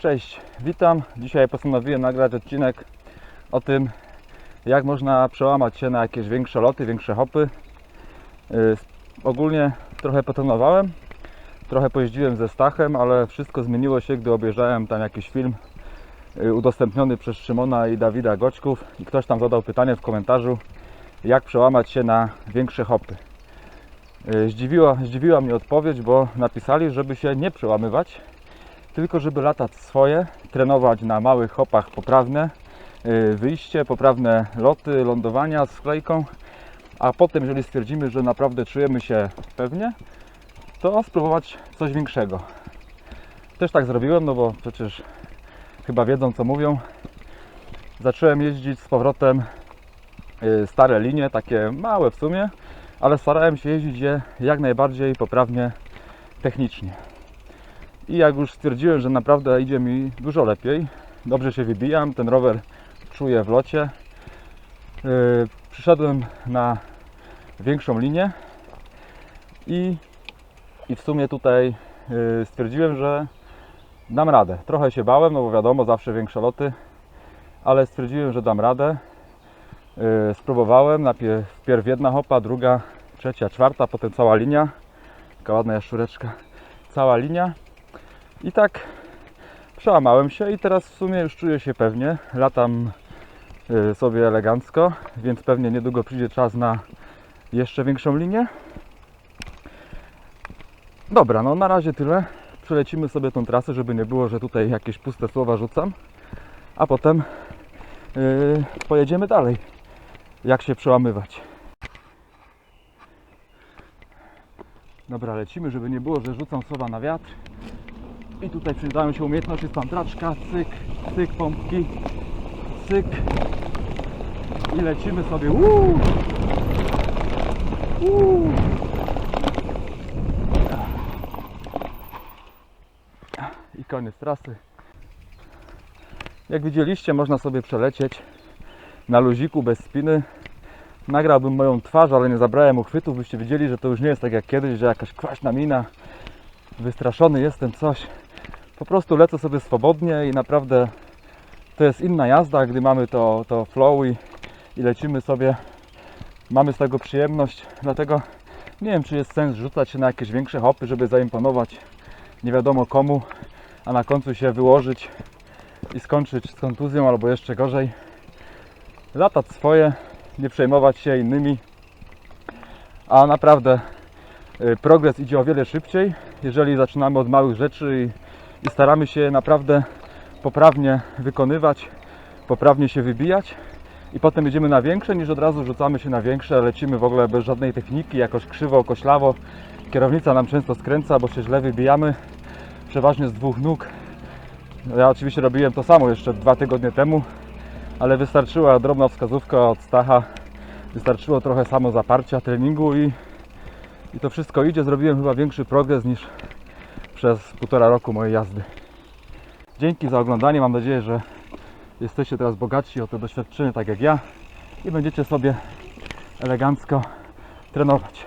Cześć, witam. Dzisiaj postanowiłem nagrać odcinek o tym, jak można przełamać się na jakieś większe loty, większe hopy. Yy, Ogólnie trochę potrenowałem, trochę pojeździłem ze Stachem, ale wszystko zmieniło się, gdy obejrzałem tam jakiś film yy, udostępniony przez Szymona i Dawida Goćków i ktoś tam zadał pytanie w komentarzu, jak przełamać się na większe hopy. Yy, Zdziwiła, zdziwiła mnie odpowiedź, bo napisali, żeby się nie przełamywać, tylko żeby latać swoje, trenować na małych hopach poprawne, yy, wyjście, poprawne loty, lądowania z klejką, a potem, jeżeli stwierdzimy, że naprawdę czujemy się pewnie, to spróbować coś większego. Też tak zrobiłem, no bo przecież chyba wiedzą co mówią. Zacząłem jeździć z powrotem yy, stare linie, takie małe w sumie, ale starałem się jeździć je jak najbardziej poprawnie technicznie. I jak już stwierdziłem, że naprawdę idzie mi dużo lepiej, dobrze się wybijam, ten rower czuję w locie, yy, przyszedłem na większą linię i, i w sumie tutaj yy, stwierdziłem, że dam radę. Trochę się bałem, no bo wiadomo, zawsze większe loty, ale stwierdziłem, że dam radę. Yy, spróbowałem, najpierw wpierw jedna hopa, druga, trzecia, czwarta, potem cała linia. Taka ładna jaszczureczka. Cała linia. I tak przełamałem się i teraz w sumie już czuję się pewnie. Latam y, sobie elegancko, więc pewnie niedługo przyjdzie czas na jeszcze większą linię. Dobra, no na razie tyle. Przelecimy sobie tą trasę, żeby nie było, że tutaj jakieś puste słowa rzucam. A potem y, pojedziemy dalej. Jak się przełamywać. Dobra, lecimy, żeby nie było, że rzucam słowa na wiatr. I tutaj przydają się umiejętności pantraczka, cyk, cyk, pompki, cyk. I lecimy sobie. Uuu! Uuu! I koniec trasy. Jak widzieliście, można sobie przelecieć na luziku bez spiny. Nagrałbym moją twarz, ale nie zabrałem uchwytów, byście wiedzieli, że to już nie jest tak jak kiedyś, że jakaś kwaśna mina, wystraszony jestem, coś. Po prostu lecę sobie swobodnie i naprawdę to jest inna jazda, gdy mamy to, to flow i, i lecimy sobie. Mamy z tego przyjemność, dlatego nie wiem, czy jest sens rzucać się na jakieś większe hopy, żeby zaimponować nie wiadomo komu, a na końcu się wyłożyć i skończyć z kontuzją albo jeszcze gorzej. Latać swoje, nie przejmować się innymi, a naprawdę y, progres idzie o wiele szybciej, jeżeli zaczynamy od małych rzeczy i, i staramy się naprawdę poprawnie wykonywać, poprawnie się wybijać i potem jedziemy na większe niż od razu rzucamy się na większe, lecimy w ogóle bez żadnej techniki, jakoś krzywo, koślawo. Kierownica nam często skręca, bo się źle wybijamy, przeważnie z dwóch nóg. Ja oczywiście robiłem to samo jeszcze dwa tygodnie temu, ale wystarczyła drobna wskazówka od Stacha, wystarczyło trochę samo zaparcia treningu i, i to wszystko idzie. Zrobiłem chyba większy progres niż przez półtora roku mojej jazdy. Dzięki za oglądanie. Mam nadzieję, że jesteście teraz bogatsi o to doświadczenie, tak jak ja, i będziecie sobie elegancko trenować.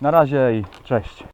Na razie i cześć.